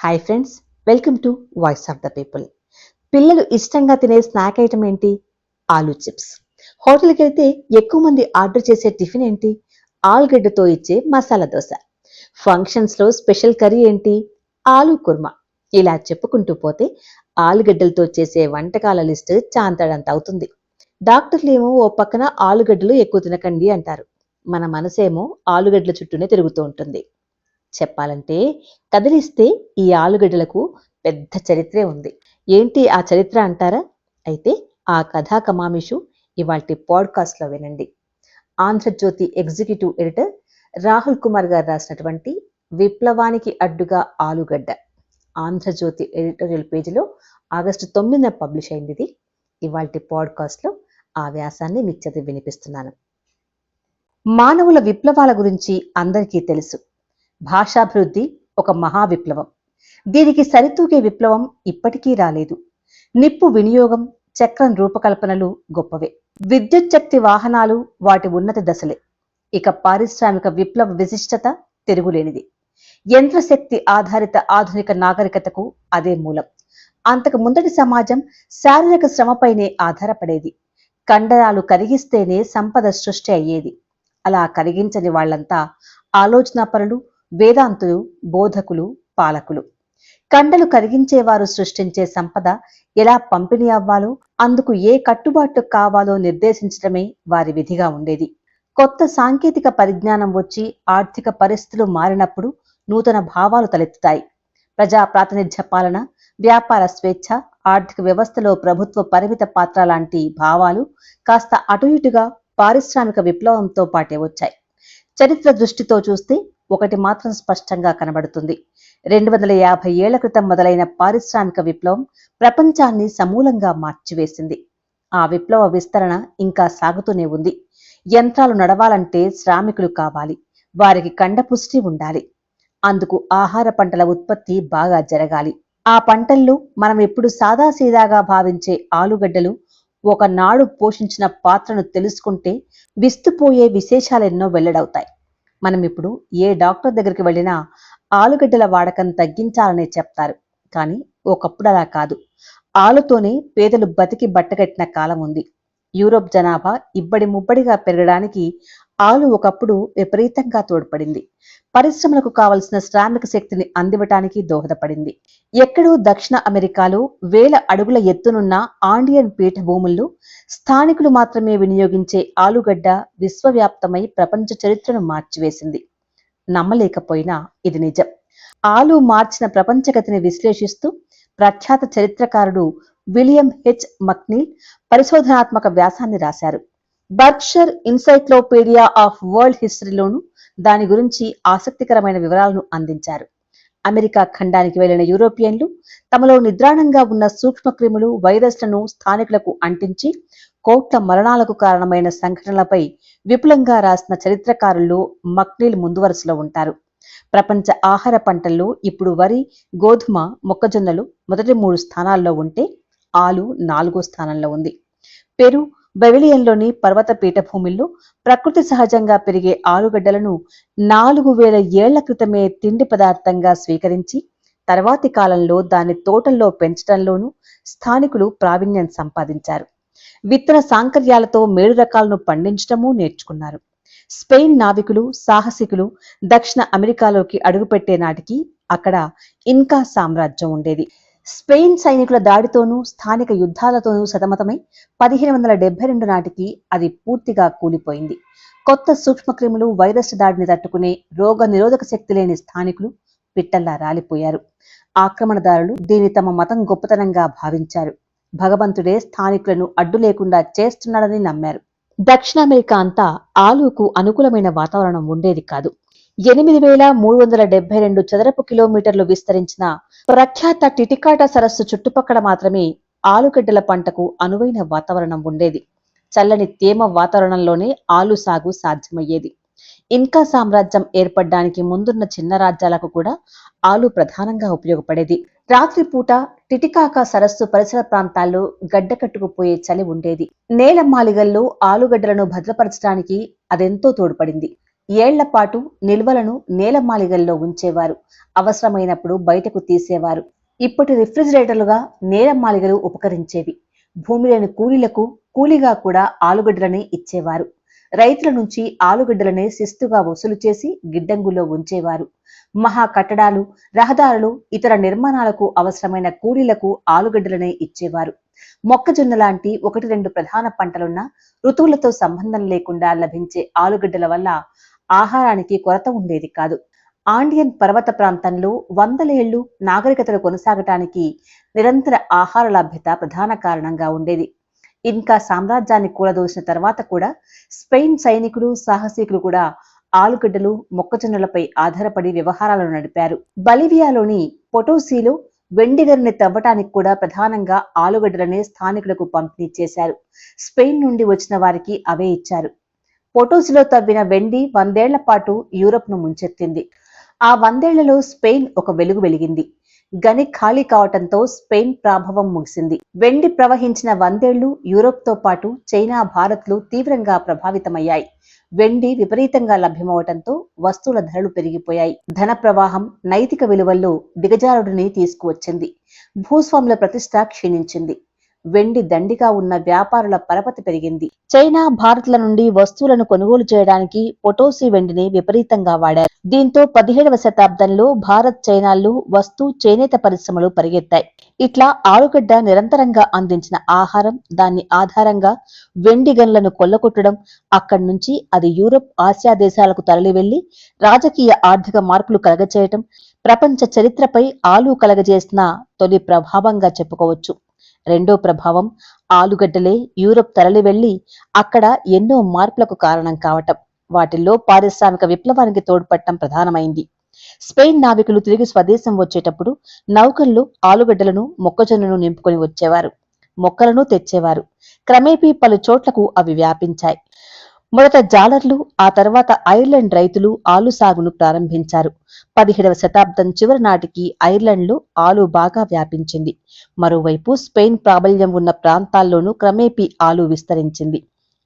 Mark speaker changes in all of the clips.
Speaker 1: Hi friends welcome to voice of the people పిల్లలు ఇష్టంగా తినే స్నాక్ ఐటమ్ ఏంటి? ఆలూ చిప్స్. హోటల్కి వెళ్తే ఎక్కువ మంది ఆర్డర్ చేసే టిఫిన్ ఏంటి? ఆలుగడ్డతో ఇచ్చే మసాలా దోశ. ఫంక్షన్స్లో స్పెషల్ కర్రీ ఏంటి? ఆలూ కుర్మా. ఇలా చెప్పుకుంటూ పోతే ఆలుగడ్డలతో చేసే వంటకాల లిస్ట్ చాంతడంత అవుతుంది. డాక్టర్లు ఏమో ఓ పక్కన ఆలుగడ్డలు ఎక్కువ తినకండి అంటారు. మన మనసేమో ఆలుగడ్డల చుట్టూనే తిరుగుతూ ఉంటుంది. చెప్పాలంటే కదిలిస్తే ఈ ఆలుగడ్డలకు పెద్ద చరిత్రే ఉంది. ఏంటి ఆ చరిత్ర అంటారా? అయితే ఆ కథా కమామిషు ఇవాటి పాడ్కాస్ట్లో వినండి. ఆంధ్రజ్యోతి ఎగ్జిక్యూటివ్ ఎడిటర్ రాహుల్ కుమార్ గారు రాసినటువంటి విప్లవానికి అడ్డుగా ఆలుగడ్డ. ఆంధ్రజ్యోతి ఎడిటోరియల్ పేజీలో ఆగస్టు తొమ్మిదిన పబ్లిష్ అయింది ఇది. ఇవాటి పాడ్కాస్ట్లో ఆ వ్యాసాన్ని మీకు చదివి వినిపిస్తున్నాను. మానవుల విప్లవాల గురించి అందరికీ తెలుసు. భాషాభివృద్ధి ఒక మహా విప్లవం దీనికి సరితూగే విప్లవం ఇప్పటికీ రాలేదు. నిప్పు వినియోగం చక్రం రూపకల్పనలు గొప్పవే. విద్యుత్ శక్తి వాహనాలు వాటి ఉన్నత దశలే. ఇక పారిశ్రామిక విప్లవ విశిష్టత తిరుగులేనిది. యంత్రశక్తి ఆధారిత ఆధునిక నాగరికతకు అదే మూలం. అంతకు ముందటి సమాజం శారీరక శ్రమపైనే ఆధారపడేది. కండరాలు కరిగిస్తేనే సంపద సృష్టి అయ్యేది. అలా కరిగించని వాళ్ళంతా ఆలోచనాపరులు వేదాంతులు బోధకులు పాలకులు. కండలు కరిగించేవారు సృష్టించే సంపద ఎలా పంపిణీ అవ్వాలో అందుకు ఏ కట్టుబాట్లు కావాలో నిర్దేశించడమే వారి విధిగా ఉండేది. కొత్త సాంకేతిక పరిజ్ఞానం వచ్చి ఆర్థిక పరిస్థితులు మారినప్పుడు నూతన భావాలు తలెత్తుతాయి. ప్రజా ప్రాతినిధ్య పాలన వ్యాపార స్వేచ్ఛ ఆర్థిక వ్యవస్థలో ప్రభుత్వ పరిమిత పాత్ర లాంటి భావాలు కాస్త అటు ఇటుగా పారిశ్రామిక విప్లవంతో పాటే వచ్చాయి. చరిత్ర దృష్టితో చూస్తే ఒకటి మాత్రం స్పష్టంగా కనబడుతుంది. రెండు వందల యాభై ఏళ్ళ క్రితం మొదలైన పారిశ్రామిక విప్లవం ప్రపంచాన్ని సమూలంగా మార్చివేసింది. ఆ విప్లవ విస్తరణ ఇంకా సాగుతూనే ఉంది. యంత్రాలు నడవాలంటే శ్రామికులు కావాలి. వారికి కండపుష్టి ఉండాలి. అందుకు ఆహార పంటల ఉత్పత్తి బాగా జరగాలి. ఆ పంటల్లో మనం ఎప్పుడు సాదాసీదాగా భావించే ఆలుగడ్డలు ఒకనాడు పోషించిన పాత్రను తెలుసుకుంటే విస్తుపోయే విశేషాలెన్నో వెల్లడవుతాయి. మనం ఇప్పుడు ఏ డాక్టర్ దగ్గరికి వెళ్ళినా ఆలుగడ్డల వాడకం తగ్గించాలనే చెప్తారు. కానీ ఒకప్పుడు అలా కాదు. ఆలుతోనే పేదలు బతికి బట్టగట్టిన కాలం ఉంది. యూరోప్ జనాభా ఇబ్బడి ముబ్బడిగా పెరగడానికి ఆలు ఒకప్పుడు విపరీతంగా తోడ్పడింది. పరిశ్రమలకు కావలసిన శ్రామిక శక్తిని అందివ్వటానికి దోహదపడింది. ఎక్కడో దక్షిణ అమెరికాలో వేల అడుగుల ఎత్తునున్న ఆండియన్ పీఠభూముల్లో స్థానికులు మాత్రమే వినియోగించే ఆలుగడ్డ విశ్వవ్యాప్తమై ప్రపంచ చరిత్రను మార్చివేసింది. నమ్మలేకపోయినా ఇది నిజం. ఆలు మార్చిన ప్రపంచగతిని విశ్లేషిస్తూ ప్రఖ్యాత చరిత్రకారుడు విలియం హెచ్. మక్నీల్ పరిశోధనాత్మక వ్యాసాన్ని రాశారు. బర్క్షర్ ఇన్సైక్లోపీడియా ఆఫ్ వరల్డ్ హిస్టరీలోను దాని గురించి ఆసక్తికరమైన వివరాలను అందించారు. అమెరికా ఖండానికి వెళ్ళిన యూరోపియన్లు తమలో నిద్రాణంగా ఉన్న సూక్ష్మక్రిములు వైరస్లను స్థానికులకు అంటించి కోట్ల మరణాలకు కారణమైన సంఘటనలపై విపులంగా రాసిన చరిత్రకారులు మక్నీల్ ముందు వరుసలో ఉంటారు. ప్రపంచ ఆహార పంటల్లో ఇప్పుడు వరి గోధుమ మొక్కజొన్నలు మొదటి మూడు స్థానాల్లో ఉంటే ఆలు నాలుగో స్థానంలో ఉంది. పెరు బెవిలియన్లోని పర్వత పీఠభూమిల్లో ప్రకృతి సహజంగా పెరిగే ఆలుగడ్డలను నాలుగు వేల ఏళ్ళ క్రితమే తిండి పదార్థంగా స్వీకరించి తర్వాతి కాలంలో దాని తోటల్లో పెంచడంలోనూ స్థానికులు ప్రావీణ్యం సంపాదించారు. విత్తన సాంకర్యాలతో మేడు రకాలను పండించడము నేర్చుకున్నారు. స్పెయిన్ నావికులు సాహసికులు దక్షిణ అమెరికాలోకి అడుగుపెట్టే నాటికి అక్కడ ఇన్కా సామ్రాజ్యం ఉండేది. స్పెయిన్ సైనికుల దాడితోనూ స్థానిక యుద్ధాలతోనూ సతమతమై పదిహేను వందల డెబ్బై రెండు నాటికి అది పూర్తిగా కూలిపోయింది. కొత్త సూక్ష్మక్రిములు వైరస్ దాడిని తట్టుకునే రోగ నిరోధక శక్తి లేని స్థానికులు పిట్టల్లా రాలిపోయారు. ఆక్రమణదారులు దీన్ని తమ మతం గొప్పతనంగా భావించారు. భగవంతుడే స్థానికులను అడ్డు లేకుండా చేస్తున్నాడని నమ్మారు. దక్షిణ అమెరికా అంతా ఆలుకు అనుకూలమైన వాతావరణం ఉండేది కాదు. ఎనిమిది వేల మూడు వందల డెబ్బై రెండు చదరపు కిలోమీటర్లు విస్తరించిన ప్రఖ్యాత టిటికాట సరస్సు చుట్టుపక్కల మాత్రమే ఆలుగడ్డల పంటకు అనువైన వాతావరణం ఉండేది. చల్లని తేమ వాతావరణంలోనే ఆలు సాగు సాధ్యమయ్యేది. ఇన్కా సామ్రాజ్యం ఏర్పడడానికి ముందున్న చిన్న రాజ్యాలకు కూడా ఆలు ప్రధానంగా ఉపయోగపడేది. రాత్రిపూట టిటికాక సరస్సు పరిసర ప్రాంతాల్లో గడ్డ కట్టుకుపోయే చలి ఉండేది. నేల మాలిగల్లో ఆలుగడ్డలను భద్రపరచడానికి అదెంతో తోడ్పడింది. ఏళ్ళపాటు నిల్వలను నేలమాళిగల్లో ఉంచేవారు. అవసరమైనప్పుడు బయటకు తీసేవారు. ఇప్పటి రిఫ్రిజిరేటర్లుగా నేలమాళిగలు ఉపకరించేవి. భూమిలోని కూలీలకు కూలీగా కూడా ఆలుగడ్డలనే ఇచ్చేవారు. రైతుల నుంచి ఆలుగడ్డలనే శిస్తుగా వసూలు చేసి గిడ్డంగుల్లో ఉంచేవారు. మహా కట్టడాలు రహదారులు ఇతర నిర్మాణాలకు అవసరమైన కూలీలకు ఆలుగడ్డలనే ఇచ్చేవారు. మొక్కజొన్న లాంటి ఒకటి రెండు ప్రధాన పంటలున్న ఋతువులతో సంబంధం లేకుండా లభించే ఆలుగడ్డల వల్ల ఆహారానికి కొరత ఉండేది కాదు. ఆండియన్ పర్వత ప్రాంతంలో వందలేళ్ళు నాగరికతలు కొనసాగటానికి నిరంతర ఆహార లభ్యత ప్రధాన కారణంగా ఉండేది. ఇంకా సామ్రాజ్యాన్ని కూలదోసిన తర్వాత కూడా స్పెయిన్ సైనికులు సాహసికులు కూడా ఆలుగడ్డలు మొక్కజొన్నలపై ఆధారపడి వ్యవహారాలను నడిపారు. బలివియాలోని పొటోసీలో వెండిగరిని తవ్వటానికి కూడా ప్రధానంగా ఆలుగడ్డలనే స్థానికులకు పంపిణీ చేశారు. స్పెయిన్ నుండి వచ్చిన వారికి అవే ఇచ్చారు. పొటోసిలో తవ్విన వెండి వందేళ్ళ పాటు యూరప్ను ముంచెత్తింది. ఆ వందేళ్ళలో స్పెయిన్ ఒక వెలుగు వెలిగింది. గని ఖాళీ కావటంతో స్పెయిన్ ప్రాభవం ముగిసింది. వెండి ప్రవహించిన వందేళ్ళు యూరోప్తో పాటు చైనా భారత్లు తీవ్రంగా ప్రభావితమయ్యాయి. వెండి విపరీతంగా లభ్యమవటంతో వస్తువుల ధరలు పెరిగిపోయాయి. ధన ప్రవాహం నైతిక విలువల్లో దిగజారుడిని తీసుకువచ్చింది. భూస్వాముల ప్రతిష్ట క్షీణించింది. వెండి దండిగా ఉన్న వ్యాపారుల పరపతి పెరిగింది. చైనా భారత్ల నుండి వస్తువులను కొనుగోలు చేయడానికి పొటోసి వెండిని విపరీతంగా వాడారు. దీంతో పదిహేడవ శతాబ్దంలో భారత్ చైనాల్లో వస్తు చేనేత పరిశ్రమలు పరిగెత్తాయి. ఇట్లా ఆలుగడ్డ నిరంతరంగా అందించిన ఆహారం దాన్ని ఆధారంగా వెండి గన్లను కొల్లగొట్టడం అక్కడి నుంచి అది యూరప్ ఆసియా దేశాలకు తరలివెళ్ళి రాజకీయ ఆర్థిక మార్పులు కలగచేయటం ప్రపంచ చరిత్రపై ఆలు కలగజేసిన తొలి ప్రభావంగా చెప్పుకోవచ్చు. రెండో ప్రభావం ఆలుగడ్డలే యూరప్ తరలి వెళ్ళి అక్కడ ఎన్నో మార్పులకు కారణం కావటం. వాటిల్లో పారిశ్రామిక విప్లవానికి తోడ్పడటం ప్రధానమైంది. స్పెయిన్ నావికులు తిరిగి స్వదేశం వచ్చేటప్పుడు నౌకల్లో ఆలుగడ్డలను మొక్కజొన్నను నింపుకొని వచ్చేవారు. మొక్కలను తెచ్చేవారు. క్రమేపీ పలు చోట్లకు అవి వ్యాపించాయి. మొదట జాలర్లు ఆ తర్వాత ఐర్లాండ్ రైతులు ఆలు సాగును ప్రారంభించారు. పదిహేడవ శతాబ్దం చివరి నాటికి ఐర్లాండ్లో ఆలు బాగా వ్యాపించింది. మరోవైపు స్పెయిన్ ప్రాబల్యం ఉన్న ప్రాంతాల్లోనూ క్రమేపీ ఆలు విస్తరించింది.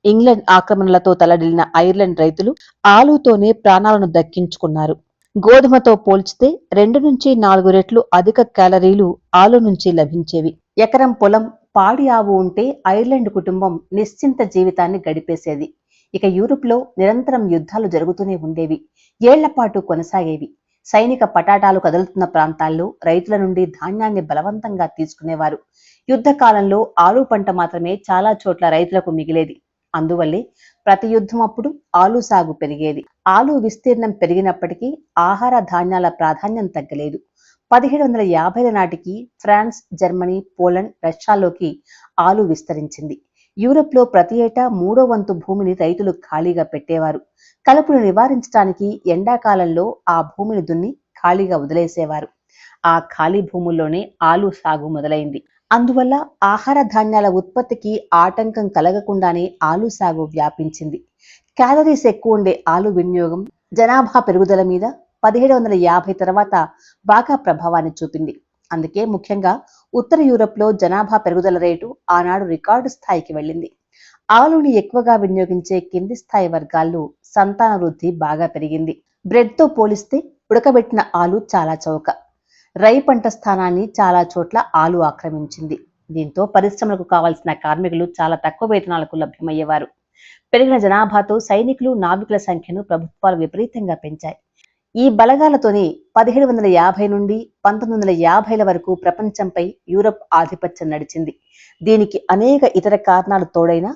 Speaker 1: ఇంగ్లాండ్ ఆక్రమణలతో తలడిల్లిన ఐర్లాండ్ రైతులు ఆలుతోనే ప్రాణాలను దక్కించుకున్నారు. గోధుమతో పోల్చితే రెండు నుంచి నాలుగు రెట్లు అధిక క్యాలరీలు ఆలు నుంచి లభించేవి. ఎకరం పొలం పాడి ఆవు ఉంటే ఐర్లాండ్ కుటుంబం నిశ్చింత జీవితాన్ని గడిపేసేది. ఇక యూరోప్లో నిరంతరం యుద్ధాలు జరుగుతూనే ఉండేవి. ఏళ్ళపాటు కొనసాగేవి. సైనిక పటాటాలు కదులుతున్న ప్రాంతాల్లో రైతుల నుండి ధాన్యాన్ని బలవంతంగా తీసుకునేవారు. యుద్ధ కాలంలో ఆలు పంట మాత్రమే చాలా చోట్ల రైతులకు మిగిలేది. అందువల్లే ప్రతి యుద్ధం అప్పుడు ఆలు సాగు పెరిగేది. ఆలు విస్తీర్ణం పెరిగినప్పటికీ ఆహార ధాన్యాల ప్రాధాన్యం తగ్గలేదు. పదిహేడు వందల యాభైల నాటికి ఫ్రాన్స్ జర్మనీ పోలండ్ రష్యాలోకి ఆలు విస్తరించింది. యూరప్లో ప్రతి ఏటా మూడో వంతు భూమిని రైతులు ఖాళీగా పెట్టేవారు. కలుపును నివారించడానికి ఎండాకాలంలో ఆ భూమిని దున్ని ఖాళీగా వదిలేసేవారు. ఆ ఖాళీ భూముల్లోనే ఆలు సాగు మొదలైంది. అందువల్ల ఆహార ధాన్యాల ఉత్పత్తికి ఆటంకం కలగకుండానే ఆలు సాగు వ్యాపించింది. క్యాలరీస్ ఎక్కువ ఉండే ఆలు వినియోగం జనాభా పెరుగుదల మీద పదిహేడు వందల యాభై తర్వాత బాగా ప్రభావాన్ని చూపింది. అందుకే ముఖ్యంగా ఉత్తర యూరప్లో జనాభా పెరుగుదల రేటు ఆనాడు రికార్డు స్థాయికి వెళ్ళింది. ఆలుని ఎక్కువగా వినియోగించే కింది స్థాయి వర్గాల్లో సంతాన వృద్ధి బాగా పెరిగింది. బ్రెడ్తో పోలిస్తే ఉడకబెట్టిన ఆలు చాలా చౌక. రై పంట స్థానాన్ని చాలా చోట్ల ఆలు ఆక్రమించింది. దీంతో పరిశ్రమలకు కావాల్సిన కార్మికులు చాలా తక్కువ వేతనాలకు లభ్యమయ్యేవారు. పెరిగిన జనాభాతో సైనికులు నావికుల సంఖ్యను ప్రభుత్వాలు విపరీతంగా పెంచాయి. ఈ బలగాలతోనే పదిహేడు వందల యాభై నుండి పంతొమ్మిది వందల యాభైల వరకు ప్రపంచంపై యూరప్ ఆధిపత్యం నడిచింది. దీనికి అనేక ఇతర కారణాలు తోడైన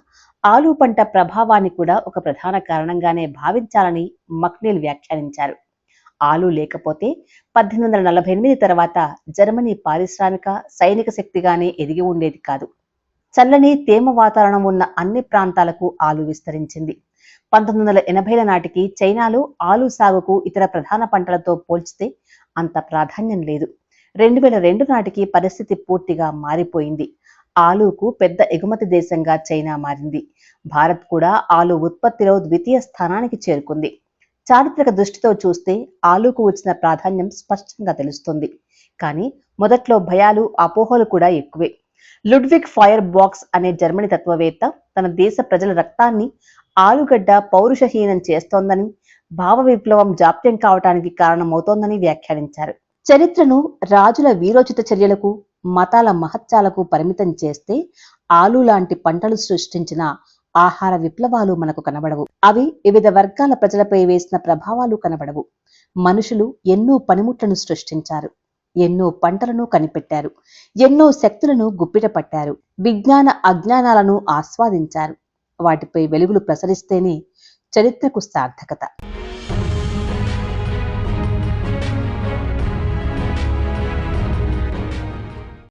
Speaker 1: ఆలు పంట ప్రభావాన్ని కూడా ఒక ప్రధాన కారణంగానే భావించాలని మక్నీల్ వ్యాఖ్యానించారు. ఆలు లేకపోతే పద్దెనిమిది వందల నలభై ఎనిమిది తర్వాత జర్మనీ పారిశ్రామిక సైనిక శక్తిగానే ఎదిగి ఉండేది కాదు. చల్లని తేమ వాతావరణం ఉన్న అన్ని ప్రాంతాలకు ఆలు విస్తరించింది. పంతొమ్మిది వందల ఎనభైల నాటికి చైనాలో ఆలు సాగుకు ఇతర ప్రధాన పంటలతో పోల్చితే అంత ప్రాధాన్యం లేదు. రెండు వేల రెండు నాటికి పరిస్థితి పూర్తిగా మారిపోయింది. ఆలుకు పెద్ద ఎగుమతి దేశంగా చైనా మారింది. భారత్ కూడా ఆలు ఉత్పత్తిలో ద్వితీయ స్థానానికి చేరుకుంది. చారిత్రక దృష్టితో చూస్తే ఆలుకు వచ్చిన ప్రాధాన్యం స్పష్టంగా తెలుస్తుంది. కానీ మొదట్లో భయాలు అపోహలు కూడా ఎక్కువే. లుడ్విక్ ఫైర్ బాక్స్ అనే జర్మనీ తత్వవేత్త తన దేశ ప్రజల రక్తాన్ని ఆలుగడ్డ పౌరుషహీనం చేస్తోందని భావ విప్లవం జాప్యం కావటానికి కారణమవుతోందని వ్యాఖ్యానించారు. చరిత్రను రాజుల వీరోచిత చర్యలకు మతాల మహత్యాలకు పరిమితం చేస్తే ఆలు లాంటి పంటలు సృష్టించిన ఆహార విప్లవాలు మనకు కనబడవు. అవి వివిధ వర్గాల ప్రజలపై వేసిన ప్రభావాలు కనబడవు. మనుషులు ఎన్నో పనిముట్లను సృష్టించారు. ఎన్నో పంటలను కనిపెట్టారు. ఎన్నో శక్తులను గుప్పిట పట్టారు విజ్ఞాన అజ్ఞానాలను ఆస్వాదించారు. వాటిపై వెలుగులు ప్రసరిస్తేనే చరిత్రకు సార్థకత.